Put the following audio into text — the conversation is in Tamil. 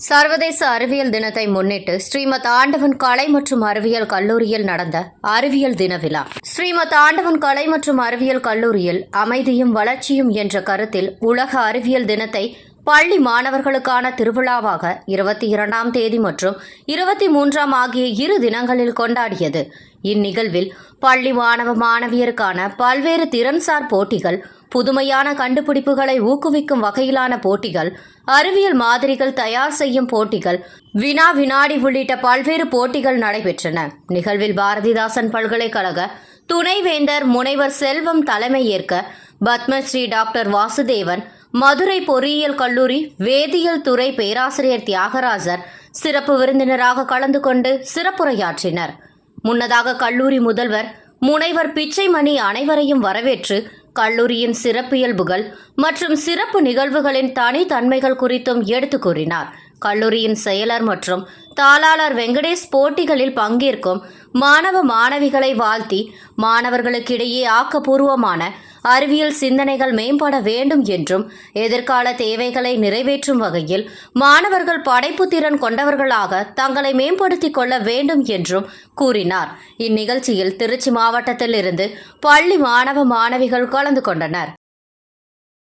சர்வதேச அறிவியல் தினத்தை முன்னிட்டு ஸ்ரீமத் ஆண்டவன் கலை மற்றும் அறிவியல் கல்லூரியில் நடந்த அறிவியல் தின விழா. ஸ்ரீமத் ஆண்டவன் கலை மற்றும் அறிவியல் கல்லூரியில் அமைதியும் வளர்ச்சியும் என்ற கருத்தில் உலக அறிவியல் தினத்தை பள்ளி மாணவர்களுக்கான திருவிழாவாக இருபத்தி இரண்டாம் தேதி மற்றும் இருபத்தி மூன்றாம் ஆகிய இரு தினங்களில் கொண்டாடியது. இந்நிகழ்வில் பள்ளி மாணவ மாணவியருக்கான பல்வேறு திறன்சார் போட்டிகள் புதுமையான கண்டுபிடிப்புகளை ஊக்குவிக்கும் வகையிலான போட்டிகள் அறிவியல் மாதிரிகள் தயார் செய்யும் போட்டிகள் வினா வினாடி உள்ளிட்ட பல்வேறு போட்டிகள் நடைபெற்றன. நிகழ்வில் பாரதிதாசன் பல்கலைக்கழக துணைவேந்தர் முனைவர் செல்வம் தலைமை ஏற்க பத்மஸ்ரீ டாக்டர் வாசுதேவன் மதுரை பொறியியல் கல்லூரி வேதியியல் துறை பேராசிரியர் தியாகராஜர் சிறப்பு விருந்தினராக கலந்து கொண்டு சிறப்புரையாற்றினர். முன்னதாக கல்லூரி முதல்வர் முனைவர் பிச்சைமணி அனைவரையும் வரவேற்று கல்லூரியின் சிறப்பியல்புகள் மற்றும் சிறப்பு நிகழ்வுகளின் தனித்தன்மைகள் குறித்தும் எடுத்து கூறினார். கல்லூரியின் செயலர் மற்றும் தாளாளர் வெங்கடேஷ் போட்டிகளில் பங்கேற்கும் மாணவ மாணவிகளை வாழ்த்தி மாணவர்களுக்கிடையே ஆக்கப்பூர்வமான அறிவியல் சிந்தனைகள் மேம்பட வேண்டும் என்றும் எதிர்கால தேவைகளை நிறைவேற்றும் வகையில் மாணவர்கள் படைப்பு திறன் கொண்டவர்களாக தங்களை மேம்படுத்திக் கொள்ள வேண்டும் என்றும் கூறினார். இந்நிகழ்ச்சியில் திருச்சி மாவட்டத்திலிருந்து பள்ளி மாணவ மாணவிகள் கலந்து கொண்டனர்.